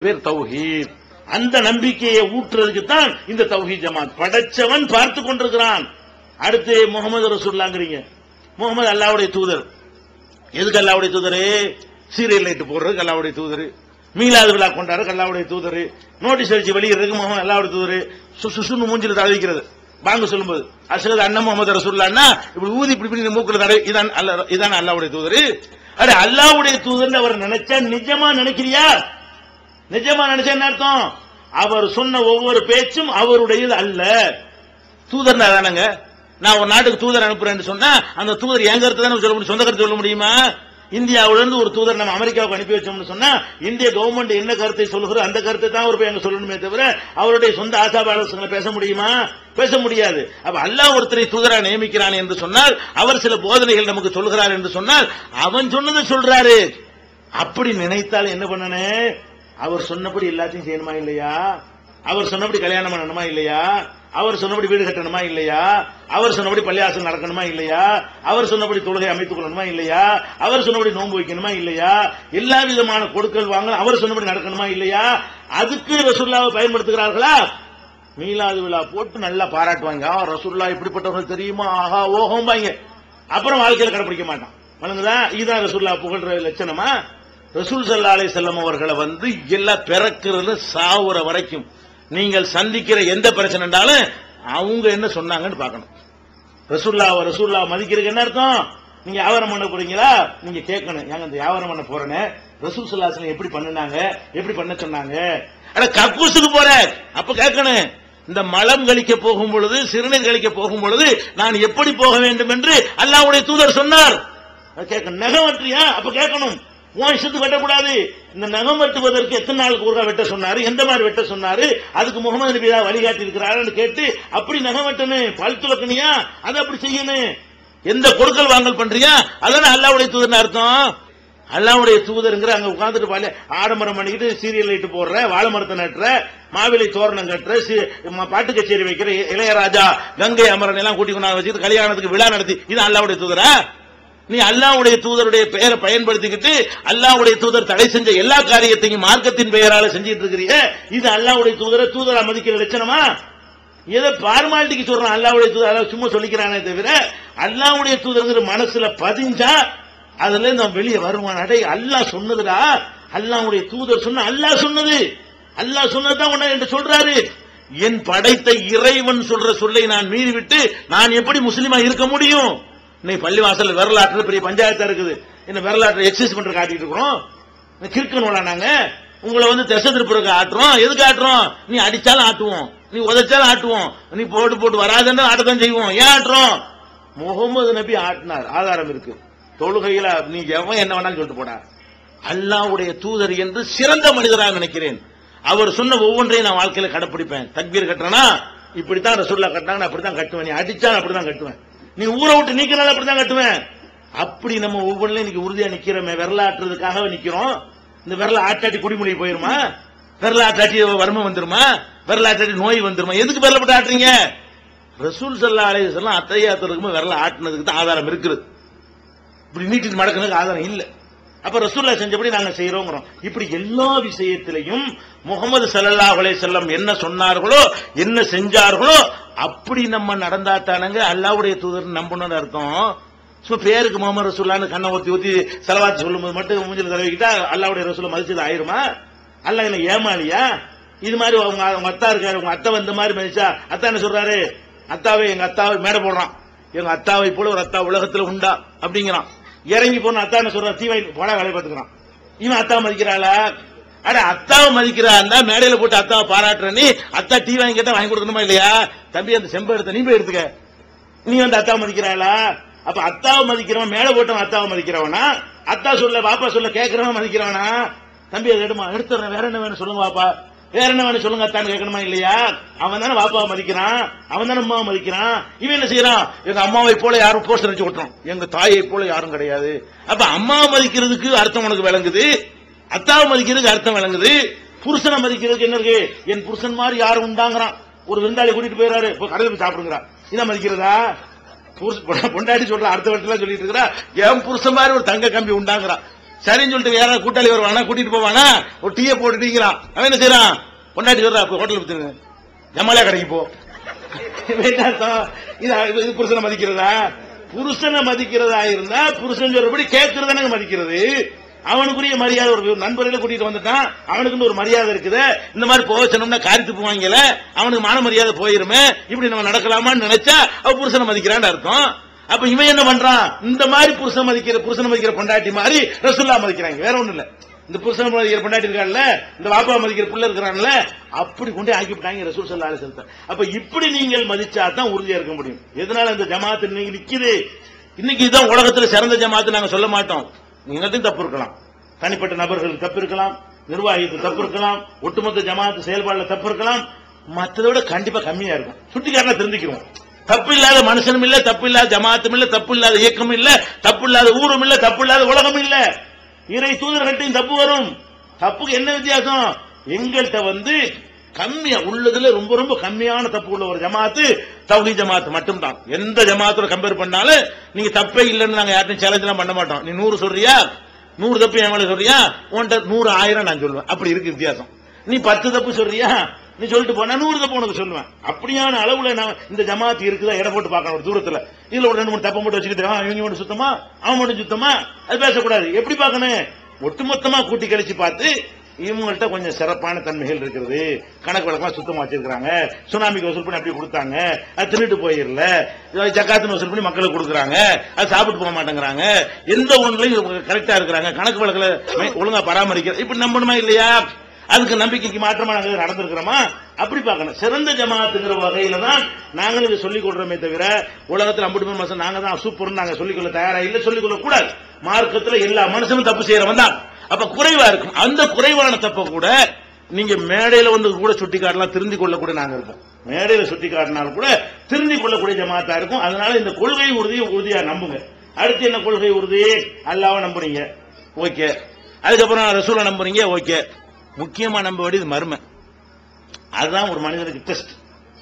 பேர் தௌஹீத். அந்த நம்பிக்கையை ஊற்றுறதுக்கு தான் இந்த தௌஹீத் ஜமாத். படைச்சவன் பார்த்து கொண்டிருக்கிறான். அடுத்து முகமது ரசூல்லாங்கிறீங்க முகமது அல்லாவுடைய தூதர். எதுக்கு அல்லாவுடைய தூதரு? சீரியல் லைட் போடுறதுக்கு அல்லாவுடைய தூதர். மீலாது விழா கொண்டாரு அல்லாவுடைய தூதர். நோட்டீஸ் அடிச்சு வெளியிடுறதுக்கு முகமது அல்லாவுடைய தூதர். சு- சுசுன்னு மூஞ்சில தடவிக்கிறது. பாங்க சொல்லும்போது அசகது அண்ணன் முகமது ரசூல்லான்னா இப்படி ஊதி இப்படி இப்படி மூக்குல தடவை இதான் இதான் அல்லாவுடைய தூதர். அட அல்லாவுடைய தூதர்னு அவர் நினைச்சா நிஜமா நினைக்கிறியா? நிஜமா நினைச்சா என்ன அர்த்தம்? அவர் சொன்ன ஒவ்வொரு பேச்சும் அவருடையது அல்ல. தூதர் தானங்க நான் ஒரு நாட்டுக்கு தூதர் அனுப்புறேன்னு சொன்னா அந்த தூதர் என் கருத்து தானே சொல்ல முடியும்? சொந்த கருத்து சொல்ல முடியுமா? இந்தியாவுல இருந்து ஒரு தூதர் நம்ம அமெரிக்காவுக்கு அனுப்பி வச்சோம்னு சொன்னா இந்திய கவர்மெண்ட் என்ன கருத்தை சொல்லுகிறோ அந்த கருத்தை தான் ஒரு போய் சொல்லணுமே தவிர அவருடைய சொந்த ஆசாபாலோசனை பேச முடியுமா? பேச முடியாது. அப்ப அல்லாஹ் ஒருத்தரை தூதரா நியமிக்கிறான் என்று சொன்னால் அவர் சில போதனைகள் நமக்கு சொல்கிறார் என்று சொன்னால் அவன் சொன்னதை சொல்றாரு. அப்படி நினைத்தால் என்ன பண்ணனே? அவர் சொன்னபடி எல்லாத்தையும் செய்யணுமா இல்லையா? அவர் சொன்னபடி கல்யாணம் பண்ணணுமா இல்லையா? அவர் சொன்னபடி வீடு கட்டணுமா இல்லையா? அவர் சொன்னபடி பள்ளியாசம் நடக்கணுமா இல்லையா? அவர் சொன்னபடி தொழுகை அமைத்துக் கொள்ளணுமா இல்லையா? அவர் சொன்னபடி நோன்பு வைக்கணுமா இல்லையா? எல்லா விதமான கொடுக்கல் வாங்கல் அவர் சொன்னபடி நடக்கணுமா இல்லையா? அதுக்கு ரசுல்லாவை பயன்படுத்துகிறார்களா? மீலாது விழா போட்டு நல்லா பாராட்டுவாங்க. ரசுல்லா ரசூல்லா இப்படிப்பட்டவர்கள் தெரியுமா? ஆஹா ஓஹோம்பாங்க. அப்புறம் வாழ்க்கையில் கடைபிடிக்க மாட்டான். வழங்குதா இதுதான் ரசுல்லா புகழ்ற லட்சணமா? ரசூல் சல்லா அலை செல்லம் அவர்களை வந்து எல்லாம் பிறக்கிறது சாவுற வரைக்கும். நீங்கள் சந்திக்கிற எந்த பிரச்சனைனாலும் அவங்க என்ன சொன்னாங்கன்னு பார்க்கணும். ரசூல்லாவை ரசூல்லா மதிக்கிறதுக்கு என்ன அர்த்தம்? நீங்க வியாபாரம் பண்ண போறீங்களா? நீங்க கேட்கணும். ஏங்க இந்த வியாபாரம் பண்ண போறேன்னு? ரசூல் சல்லாசலம் எப்படி பண்ணுனாங்க? எப்படி பண்ண சொன்னாங்க? அட கக்கூசுக்கு போற. அப்ப கேட்கணும். இந்த மலம் கழிக்க போகும் பொழுது சிறுநீர் கழிக்க போகும் பொழுது நான் எப்படி போக வேண்டும் என்று அல்லாவுடைய தூதர் சொன்னார். கேட்க கேட்கணும் நகம் அப்ப கேட்கணும். உன் இஷ்டத்துக்கு வெட்டக்கூடாது. இந்த நகம் வெட்டுவதற்கு எத்தனை நாளுக்கு ஒருக்கா வெட்ட சொன்னாரு? எந்த மாதிரி வெட்ட சொன்னாரு? அதுக்கு முகமது நபி ஏதாவது வழிகாட்டி இருக்கிறாருன்னு கேட்டு அப்படி நகம் வெட்டணும். பல் துலக்கணியா அதை அப்படி செய்யணும். எந்த கொடுக்கல் வாங்கல் பண்றியா? அதானே அல்லாவுடைய தூதர்னு அர்த்தம். அல்லாவுடைய தூதருங்கிற அங்க உட்காந்துட்டு பாரு. ஆடம்பரம் பண்ணிக்கிட்டு சீரியல் லைட்டு போடுற வாழை மரத்தை நட்டுற மாவிலை தோரணம் கட்டுற சி- பாட்டு கச்சேரி வைக்கிற இளையராஜா கங்கை அமரன் எல்லாம் கூட்டி கொண்டாந்து வச்சுட்டு கல்யாணத்துக்கு விழா நடத்தி. இது அல்லாவுடைய தூதரா? நீ அல்லாவுடைய தூதருடைய பெயரை பயன்படுத்திக்கிட்டு அல்லாவுடைய தூதர் தடை செஞ்ச எல்லா காரியத்தையும் மார்க்கத்தின் பெயரால செஞ்சிட்டு இருக்கிறீங்க. இது அல்லாவுடைய தூதரை தூதரை மதிக்கிற லட்சணமா? ஏதோ பார்மாலிட்டிக்கு சொல்றான்? அல்லாவுடைய தூதர் அல்லாஹ் சும்மா சொல்லிக்கிறானே தவிர அல்லாவுடைய தூதருங்கிற மனசுல பதிஞ்சா அதுல இருந்து அவன் வெளியே வருவான். அடே அல்லாஹ் சொன்னதுடா. அல்லாவுடைய தூதர் சொன்ன அல்லாஹ் சொன்னது. அல்லாஹ் சொன்னதுதான் உன்னை என்று சொல்றாரு. என் படைத்த இறைவன் சொல்ற சொல்லை நான் மீறிவிட்டு நான் எப்படி முஸ்லீமா இருக்க முடியும்? இன்னைக்கு பள்ளிவாசல் வரலாற்று பெரிய பஞ்சாயத்தா இருக்குது. என்ன வரலாற்று எக்ஸைஸ் பண்ற காட்டிட்டு இருக்கிறோம்? கிறுக்கணும்ல நாங்க. உங்களை வந்து திசை திருப்புறக்கு ஆட்டுறோம். எதுக்கு ஆட்டுறோம்? நீ அடிச்சாலும் ஆட்டுவோம். நீ உதைச்சாலும் ஆட்டுவோம். நீ போட்டு போட்டு வராதுன்னு ஆட்டத்தான் செய்வோம். ஏன் ஆட்டுறோம்? முகமது நபி ஆட்டினார். ஆதாரம் இருக்கு. தொழுகையில நீ எவன் என்ன வேணாலும் சொல்லிட்டு போடா. அல்லாவுடைய தூதர் என்று சிறந்த மனிதராக நினைக்கிறேன். அவர் சொன்ன ஒவ்வொன்றையும் நான் வாழ்க்கையில கடைப்பிடிப்பேன். தக்பீர் கட்டுறனா? இப்படித்தான் ரசூல்லா கட்டினாங்க அப்படித்தான் கட்டுவேன். நீ அடிச்சா நான் அப்படித்தான் கட்டுவேன். நீ ஊரை விட்டு நீக்கினாலும் அப்படிதான் கட்டுவேன். அப்படி நம்ம ஒவ்வொன்றிலும் இன்னைக்கு உறுதியா நிக்கிறோமே. விரலாட்டுறதுக்காக நிக்கிறோம். இந்த விரல ஆட்டாட்டி குடிமொழி போயிருமா? விரல ஆட்டாட்டி வறுமை வந்துருமா? விரல ஆட்டாட்டி நோய் வந்துருமா? எதுக்கு விரல போட்டு ஆட்டுறீங்க? ரசூல் சல்லா அலையம் அத்தையாத்திரக்குமே விரல ஆட்டினதுக்கு தான் ஆதாரம் இருக்குது. இப்படி நீட்டிட்டு மடக்கிறதுக்கு ஆதாரம் இல்லை. அப்ப ரசூல்லா செஞ்சபடி நாங்க செய்யறோங்கிறோம் இப்படி எல்லா விஷயத்திலையும் முகமது ஸல்லல்லாஹு அலைஹி செல்லம் என்ன சொன்னார்களோ என்ன செஞ்சார்களோ அப்படி நம்ம நடந்தாத்தானங்க அல்லாவுடைய தூதர் நம்பணும்னு அர்த்தம். சும்மா பேருக்கு முகமது ரசூல்லான்னு கண்ணை ஊத்தி ஊத்தி செலவாத்து சொல்லும்போது மட்டும் மூஞ்சில் தலைவிக்கிட்டா அல்லாவுடைய ரசூலை மதிச்சது ஆயிருமா? அல்லாஹ் என்ன ஏமாளியா? இது மாதிரி அவங்க உங்க அத்தா இருக்காரு உங்க அத்தை வந்த மாதிரி மதிச்சா அத்தா என்ன சொல்றாரு? அத்தாவை எங்க அத்தாவை மேடை போடுறான். எங்க அத்தாவை போல ஒரு அத்தா உலகத்துல உண்டா? அப்படிங்கிறான். இறங்கி போன அத்தான சொல்ற தீவை போட வேலை பார்த்துக்கிறான். இவன் அத்தா மதிக்கிறாளா? அட அத்தாவை மதிக்கிறா இருந்தா மேடையில போட்டு அத்தாவை பாராட்டுற நீ அத்தா டீ வாங்கி கேட்டா வாங்கி கொடுக்கணுமா இல்லையா? தம்பி அந்த செம்பை எடுத்த நீ போய் எடுத்துக்க. நீ வந்து அத்தாவை மதிக்கிறாளா? அப்ப அத்தாவை மதிக்கிறவன் மேல போட்டவன் அத்தாவை மதிக்கிறவனா? அத்தா சொல்ல பாப்பா சொல்ல கேட்கிறவன் மதிக்கிறவனா? தம்பி அதை எடுமா எடுத்துறேன் வேற என்ன வேணும் சொல்லுங்க பாப்பா வேற என்ன சொல்லுங்க அத்தான்னு கேட்கணுமா இல்லையா? அவன் தானே பாப்பாவை மதிக்கிறான் அவன் தானே அம்மாவை மதிக்கிறான். இவன் என்ன செய்யறான்? எங்க அம்மாவை போல யாரும் போஸ்டர் வச்சு விட்டுறோம் எங்க தாயை போல யாரும் கிடையாது. அப்ப அம்மாவை மதிக்கிறதுக்கு அர்த்தம் உனக்கு விளங்குது? அத்தாவை மதிக்கிறதுக்கு அர்த்தம் விளங்குது? புருஷனை மதிக்கிறதுக்கு என்ன இருக்கு? என் புருஷன் மாதிரி யாரும் உண்டாங்கிறான்? ஒரு விருந்தாளி கூட்டிட்டு போயிறாரு இப்போ கடையில் போய் சாப்பிடுங்கிறான். இதான் மதிக்கிறதா? புருஷ- பொண்டாட்டி சொல்ற அடுத்த வருஷம் சொல்லிட்டு இருக்கிறா. என் புருஷன் மாதிரி ஒரு தங்க கம்பி உண்டாங்கிறான். சரின்னு சொல்லிட்டு யாராவது கூட்டாளி வருவானா கூட்டிட்டு போவானா ஒரு டீயை போட்டு அவன் என்ன செய்யறான் பொண்டாட்டி சொல்றா ஹோட்டல் பத்துருங்க ஜமாலியா கடைக்கு போ. அர்த்தம்? இது இது புருஷனை மதிக்கிறதா? புருஷனை மதிக்கிறதா இருந்தா புருஷன் சொல்றபடி கேட்கறதானங்க மதிக்கிறது. அவனுக்குரிய மரியாதை ஒரு நண்பர்களை கூட்டிட்டு வந்துட்டான். அவனுக்குன்னு ஒரு மரியாதை இருக்குது. இந்த மாதிரி போக சொன்னோம்னா காரித்து போவாங்கல அவனுக்கு மான மரியாதை போயிருமே. இப்படி நம்ம நடக்கலாமான்னு நினைச்சா அவ புருஷனை மதிக்கிறான்னு அர்த்தம். அப்ப இவன் என்ன பண்றான்? இந்த மாதிரி புருஷன் மதிக்கிற புருஷனை மதிக்கிற பொண்டாட்டி மாதிரி ரசுல்லா மதிக்கிறாங்க. வேற ஒண்ணும் இல்ல இந்த புருஷன் மதிக்கிற பொண்டாட்டி இருக்கான்ல இந்த வாப்பா மதிக்கிற புள்ள இருக்கிறான்ல அப்படி கொண்டே ஆக்கிவிட்டாங்க ரசூல் சல்லா அலிஸ்லத்தை அப்ப இப்படி நீங்கள் மதிச்சா தான் உறுதியா இருக்க முடியும். எதனால இந்த ஜமாத்து நீங்க நிக்குது? இன்னைக்கு இதுதான் உலகத்துல சிறந்த ஜமாத்து நாங்க சொல்ல மாட்டோம். நீங்கத்தையும் தப்பு இருக்கலாம். தனிப்பட்ட நபர்களுக்கு தப்பு இருக்கலாம். நிர்வாகிக்கு தப்பு இருக்கலாம். ஒட்டுமொத்த ஜமாத்து செயல்பாடுல தப்பு இருக்கலாம். மற்றதை விட கண்டிப்பா கம்மியா இருக்கும். சுட்டிக்காரனா தெரிஞ்சுக்கிறோம் தப்பு இல்லாத மனுஷனும் இல்ல தப்பு இல்லாத ஜமாத்தும் இல்ல தப்பு இல்லாத இயக்கம் இல்ல தப்பு இல்லாத ஊரும் இல்ல தப்பு இல்லாத உலகம் இல்ல. இறை தூதர்கள்ட்டையும் தப்பு வரும். தப்புக்கு என்ன வித்தியாசம்? எங்கள்கிட்ட வந்து கம்மியா உள்ளதுல ரொம்ப ரொம்ப கம்மியான தப்பு உள்ள ஒரு ஜமாத்து தௌஹி ஜமாத்து மட்டும்தான். எந்த ஜமாத்தோட கம்பேர் பண்ணாலும் நீங்க தப்பே இல்லைன்னு நாங்க யார்ட்டையும் சேலஞ்ச் எல்லாம் பண்ண மாட்டோம். நீ நூறு சொல்றியா? நூறு தப்பு என் மேல சொல்றியா? உன்கிட்ட நூறு ஆயிரம் நான் சொல்லுவேன். அப்படி இருக்கு வித்தியாசம். நீ பத்து தப்பு சொல்றியா? நீ சொல்லிட்டு போனா நூறு தப்பு உனக்கு சொல்லுவேன். அப்படியான அளவுல நான் இந்த ஜமாத்தி இருக்குதா? எடை போட்டு பார்க்கணும் ஒரு தூரத்துல. இதுல ஒரு ரெண்டு மூணு தப்பை மட்டும் வச்சுக்கிட்டு இவங்க மட்டும் சுத்தமா? அவன் மட்டும் சுத்தமா? அது பேசக்கூடாது. எப்படி பார்க்கணும்? ஒட்டுமொத்தமா கூட்டி கழிச்சு பார்த்து இவங்கள்ட்ட கொஞ்சம் சிறப்பான தன்மைகள் இருக்கிறது கணக்கு வழக்கமா சுத்தமா வச்சிருக்காங்க சுனாமிக்கு வசூல் பண்ணி அப்படி கொடுத்தாங்க. அது திருட்டு போயிடல ஜக்காத்துன்னு வசூல் பண்ணி மக்களுக்கு கொடுக்குறாங்க. அது சாப்பிட்டு போக மாட்டேங்கிறாங்க. எந்த ஒன்றுலையும் கரெக்டா இருக்கிறாங்க. கணக்கு வழக்கில் ஒழுங்கா பராமரிக்கிறது இப்படி நம்பணுமா இல்லையா? அதுக்கு நம்பிக்கைக்கு மாற்றமா நாங்கள் நடந்திருக்கிறோமா அப்படி பார்க்கணும். சிறந்த ஜமாத்துங்கிற வகையில தான் நாங்கள் இதை சொல்லிக் கொள்றோமே தவிர உலகத்தில் அம்புட்டு மாசம் நாங்க தான் சூப்பர்னு நாங்க சொல்லிக்கொள்ள தயாரா இல்லை சொல்லிக்கொள்ள கூடாது மார்க்கத்தில் எல்லா மனுஷனும் தப்பு செய்யறவன் தான். அப்ப குறைவா இருக்கும். அந்த குறைவான தப்ப கூட நீங்க மேடையில வந்து கூட சுட்டி காட்டலாம் திருந்தி கொள்ளக்கூடிய நாங்க இருக்கோம். மேடையில சுட்டி காட்டினாலும் கூட திருந்தி கொள்ளக்கூடிய ஜமாத்தா இருக்கும். அதனால இந்த கொள்கை உறுதியை உறுதியா நம்புங்க. அடுத்து என்ன கொள்கை உறுதி? அல்லாவ நம்புறீங்க. ஓகே. அதுக்கப்புறம் ரசூலை நம்புறீங்க? ஓகே. முக்கியமா நம்ப வேண்டியது மறுமை. அதுதான் ஒரு மனிதனுக்கு டெஸ்ட்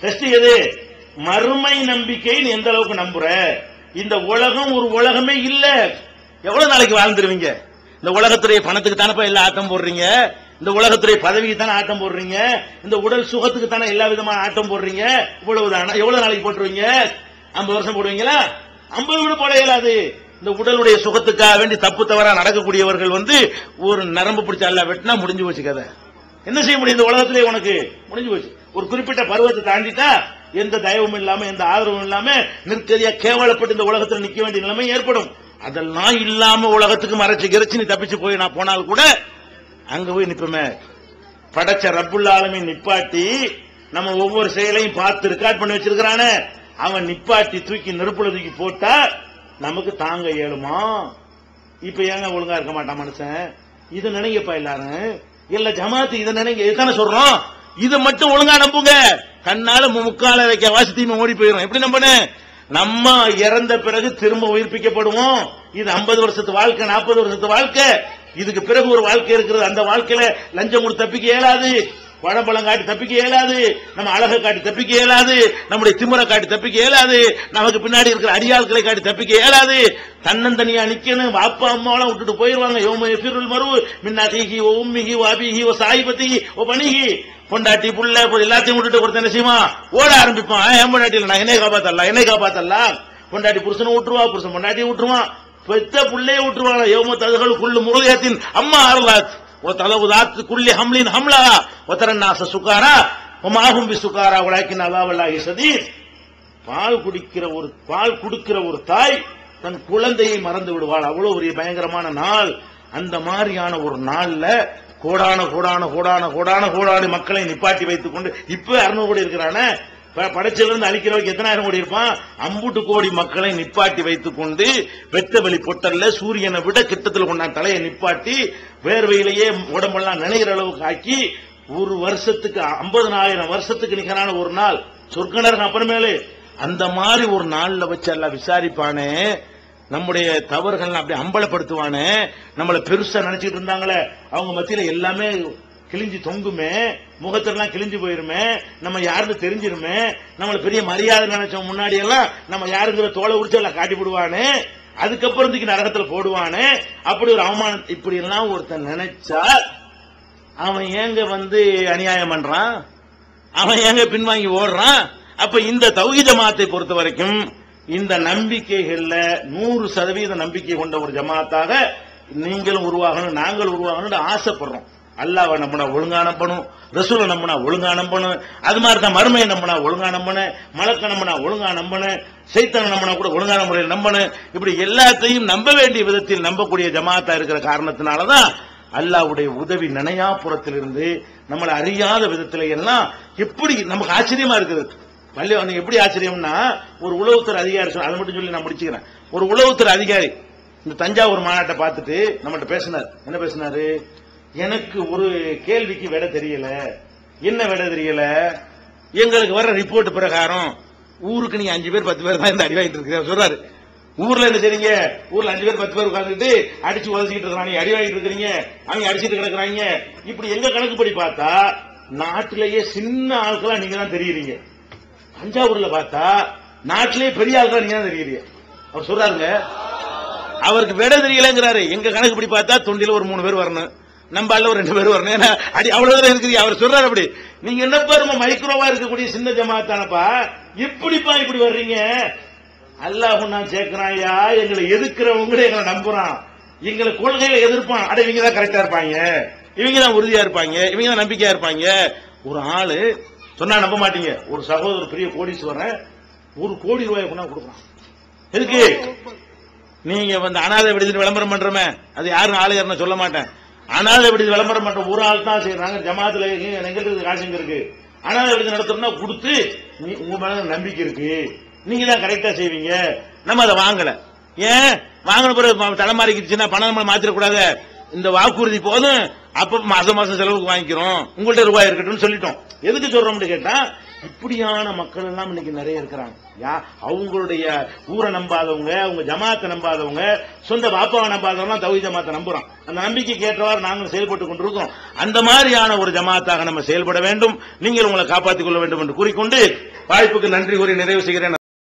டெஸ்ட் எது? மறுமை நம்பிக்கை நீ எந்த அளவுக்கு நம்புற? இந்த உலகம் ஒரு உலகமே இல்ல. எவ்வளவு நாளைக்கு வாழ்ந்துருவீங்க? இந்த உலகத்துடைய பணத்துக்கு தானே எல்லாம் ஆட்டம் போடுறீங்க? இந்த உலகத்துடைய பதவிக்கு தானே ஆட்டம் போடுறீங்க? இந்த உடல் சுகத்துக்கு தானே எல்லா விதமான ஆட்டம் போடுறீங்க? இவ்வளவு தானே எவ்வளவு நாளைக்கு போட்டுருவீங்க? ஐம்பது வருஷம் போடுவீங்களா? ஐம்பது கூட போட இயலாது. இந்த உடலுடைய சுகத்துக்காக வேண்டி தப்பு தவறா நடக்கக்கூடியவர்கள் வந்து ஒரு நரம்பு பிடிச்ச அல்ல வெட்டினா முடிஞ்சு போச்சு கதை. என்ன செய்ய முடியும்? இந்த உலகத்திலே உனக்கு முடிஞ்சு போச்சு. ஒரு குறிப்பிட்ட பருவத்தை தாண்டிட்டா எந்த தயவும் இல்லாம எந்த ஆதரவும் இல்லாம நிற்கதியா கேவலப்பட்டு இந்த உலகத்தில் நிக்க வேண்டிய நிலைமை ஏற்படும். அதெல்லாம் இல்லாம உலகத்துக்கு மறைச்சு கிரச்சு நீ தப்பிச்சு போய் நான் போனால் கூட அங்க போய் நிப்பமே. படைச்ச ரப்புல் ஆலமீன் நிப்பாட்டி நம்ம ஒவ்வொரு செயலையும் பார்த்து ரெக்கார்ட் பண்ணி வச்சிருக்கிறானே. அவன் நிப்பாட்டி தூக்கி நெருப்புல தூக்கி போட்டா நமக்கு தாங்க இயலுமா? இப்ப ஏங்க ஒழுங்கா இருக்க மாட்டான் மனுஷன்? இதை நினைங்கப்பா எல்லாரும். இல்ல ஜமாத்து இதை நினைங்க இதுதானே சொல்றோம். இதை மட்டும் ஒழுங்கா நம்புங்க. கண்ணால முக்கால வைக்க வாசித்தீமை ஓடி போயிடும் எப்படி நம்பணும்? நம்ம இறந்த பிறகு திரும்ப உயிர்ப்பிக்கப்படுவோம். இது 50 வருஷத்து வாழ்க்கை நாற்பது வருஷத்து வாழ்க்கை. இதுக்கு பிறகு ஒரு வாழ்க்கை இருக்கிறது. அந்த வாழ்க்கையில லஞ்சம் கொடுத்து தப்பிக்க இயலாது. பழம்பழம் காட்டி தப்பிக்க இயலாது நம்ம அழகை காட்டி தப்பிக்க இயலாது நம்முடைய திமுறை காட்டி தப்பிக்க இயலாது நமக்கு பின்னாடி இருக்கிற அடியாட்களை காட்டி தப்பிக்க இயலாது. தன்னந்தனியா நிக்கணும் அப்பா அம்மாவெல்லாம் விட்டுட்டு போயிருவாங்க யோம எஃபிருள் மருவு மின்னாட்டிகி ஓ உம்மிகி ஓ அபிகி ஓ சாயிபத்தி ஓ பணிகி பொண்டாட்டி புள்ள எல்லாத்தையும் விட்டுட்டு ஒருத்தன் என்ன ஓட ஆரம்பிப்பான். என் பொண்டாட்டியில் நான் என்னை காப்பாத்தரலாம் என்னை காப்பாத்தரலாம் பொண்டாட்டி புருஷனை விட்டுருவா புருஷன் பொண்டாட்டி விட்டுருவான் பெத்த புள்ளைய விட்டுருவாங்க யோம தகவல் குள்ளு முருகத்தின் அம்மா அருளாத் ஓ தலவு தாத்து குள்ளி ஹம்லின் ஹம்லா. ஒத்தரநாச சுகாரா. ஒமாகும் பி சுகாரா. உலாக்கின் அல்லாவல்லாஹி சதீர் பால் குடிக்கிற ஒரு பால் குடுக்கிற ஒரு தாய் தன் குழந்தையை மறந்து விடுவாள். அவ்வளவு ஒரு பயங்கரமான நாள். அந்த மாதிரியான ஒரு நாள்ல கோடான கோடான கோடான கோடான கோடான மக்களை நிப்பாட்டி வைத்துக் கொண்டு இப்ப அறுநூறு கோடி இருக்கிறான. ப- படைச்சதிலிருந்து அழிக்கிறவருக்கு எத்தனாயிரம் கோடி இருப்பான்? அம்பூட்டு கோடி மக்களை நிப்பாட்டி வைத்துக் கொண்டு வெட்ட வெளி பொட்டல்ல சூரியனை விட கிட்டத்தில் கொண்டான் தலையை நிப்பாட்டி வேர்வையிலேயே உடம்பெல்லாம் நினைகிற அளவுக்கு ஆக்கி ஒரு வருஷத்துக்கு ஐம்பதனாயிரம் வருஷத்துக்கு நிகரான ஒரு நாள். சொர்க்கனர் அப்புறமேலே அந்த மாதிரி ஒரு நாள்ல வச்சு எல்லாம் விசாரிப்பானே நம்முடைய தவறுகள் அப்படி அம்பலப்படுத்துவானே நம்மளை பெருசா நினைச்சிட்டு இருந்தாங்களே அவங்க மத்தியில எல்லாமே கிழிஞ்சு தொங்குமே முகத்திலாம் கிழிஞ்சு போயிருமே நம்ம யாருன்னு தெரிஞ்சிருமே நம்மளை பெரிய மரியாதை நினைச்சோம் முன்னாடி எல்லாம் நம்ம யாருங்கிற தோலை உரிச்சு எல்லாம் காட்டி விடுவானே அதுக்கப்புறம் தூக்கி நரகத்துல போடுவானே அப்படி ஒரு அவமானம் இப்படி எல்லாம் ஒருத்தன் நினைச்சா அவன் ஏங்க வந்து அநியாயம் பண்றான்? அவன் ஏங்க பின்வாங்கி ஓடுறான்? அப்ப இந்த தௌஹீத ஜமாத்தை பொறுத்த வரைக்கும் இந்த நம்பிக்கைகள்ல நூறு சதவீத நம்பிக்கை கொண்ட ஒரு ஜமாத்தாக நீங்களும் உருவாகணும் நாங்கள் உருவாகணும்னு ஆசைப்படுறோம். அல்லாவை நம்பினா ஒழுங்கா நம்பணும் ரசூலை நம்பினா ஒழுங்கா நம்பணும் அது மாதிரி தான் மருமையை நம்பினா ஒழுங்கா நம்பணும் மலக்க நம்பினா ஒழுங்கா நம்பணும் சைத்தனை நம்பினா கூட ஒழுங்கான முறையில் நம்பணும். இப்படி எல்லாத்தையும் நம்ப வேண்டிய விதத்தில் நம்பக்கூடிய ஜமாத்தா இருக்கிற காரணத்தினால தான் அல்லாவுடைய உதவி நனையாபுரத்திலிருந்து நம்மளை அறியாத விதத்துல எல்லாம் எப்படி நமக்கு ஆச்சரியமா இருக்குது. பள்ளி வந்து எப்படி ஆச்சரியம்னா ஒரு உளவுத்துறை அதிகாரி அதை மட்டும் சொல்லி நான் முடிச்சுக்கிறேன். ஒரு உளவுத்துறை அதிகாரி இந்த தஞ்சாவூர் மாநாட்டை பார்த்துட்டு நம்மகிட்ட பேசினார். என்ன பேசினாரு? எனக்கு ஒரு கேள்விக்கு விட தெரியல. என்ன விட தெரியல? எங்களுக்கு வர ரிப்போர்ட் பிரகாரம் ஊருக்கு நீங்க அஞ்சு பேர் பத்து பேர் தான் இந்த அடிவாயிட்டு வாங்கிட்டு இருக்கிற சொல்றாரு. ஊர்ல என்ன செய்றீங்க? ஊர்ல அஞ்சு பேர் பத்து பேர் உட்காந்துட்டு அடிச்சு உதச்சிக்கிட்டு இருக்கிறாங்க. நீங்க இருக்கிறீங்க. அவங்க அடிச்சிட்டு கிடக்குறாங்க. இப்படி எங்க கணக்குப்படி பார்த்தா நாட்டிலேயே சின்ன ஆட்களா நீங்க தான் தெரியுறீங்க. தஞ்சாவூர்ல பார்த்தா நாட்டிலேயே பெரிய ஆட்களா நீங்க தான் தெரியுறீங்க. அவர் சொல்றாருங்க அவருக்கு விட தெரியலங்கிறாரு. எங்க கணக்குப்படி பார்த்தா தொண்டில ஒரு மூணு பேர் வரணும். நம்ம ஆள்ல ஒரு ரெண்டு பேர் வரணும். ஏன்னா அடி அவ்வளவுதான் இருக்குது. அவர் சொல்றாரு அப்படி. நீங்க என்னப்பா ரொம்ப மைக்ரோவா இருக்கக்கூடிய சின்ன ஜமாத்தானப்பா? இப்படிப்பா இப்படி வர்றீங்க? அல்லாஹ் நான் சேர்க்கிறாயா எங்களை எதிர்க்கிறவங்க எங்களை நம்புறான். எங்களை கொள்கையில எதிர்ப்பான். அட இவங்க தான் கரெக்டா இருப்பாங்க. இவங்க தான் உறுதியா இருப்பாங்க. இவங்க தான் நம்பிக்கையா இருப்பாங்க. ஒரு ஆளு சொன்னா நம்ப மாட்டீங்க. ஒரு சகோதரர் பெரிய கோடீஸ்வரன் ஒரு கோடி ரூபாய் கொண்டா கொடுக்குறான். எதுக்கு? நீங்க வந்து அனாதை விடுதலை விளம்பரம் பண்றமே. அது யாரும் ஆளு யாருன்னு சொல்ல மாட்டேன். ஆனால் எப்படி விளம்பரம் பண்ற ஒரு ஆள் தான் செய்யறாங்க ஜமாத்துல எங்களுக்கு காசு எங்க இருக்கு? ஆனால் எப்படி நடத்தணும்னா கொடுத்து நீ- உங்க மேல நம்பிக்கை இருக்கு. நீங்க தான் கரெக்டா செய்வீங்க. நம்ம அதை வாங்கல. ஏன்? வாங்கின பிறகு ம- தலைமாறிக்கிச்சுன்னா பணம் நம்ம மாத்திரக்கூடாது. இந்த வாக்குறுதி போதும். அப்ப மாசம் மாசம் செலவுக்கு வாங்கிக்கிறோம். உங்கள்ட்ட ரூபாய் இருக்கட்டும் சொல்லிட்டோம். எதுக்கு சொல்றோம்னு கேட்டா இப்படியான மக்கள் எல்லாம் இன்னைக்கு நிறைய இருக்கிறாங்க. யா அவங்களுடைய ஊரை நம்பாதவங்க அவங்க ஜமாத்தை நம்பாதவங்க சொந்த பாப்பாவை நம்பாதவங்க தவி ஜமாத்தை நம்புறோம் அந்த நம்பிக்கைக்கு ஏற்றவாறு நாங்கள் செயல்பட்டு கொண்டிருக்கோம். அந்த மாதிரியான ஒரு ஜமாத்தாக நம்ம செயல்பட வேண்டும். நீங்கள் உங்களை காப்பாற்றிக் கொள்ள வேண்டும் என்று கூறிக்கொண்டு வாய்ப்புக்கு நன்றி கூறி நிறைவு செய்கிறேன்.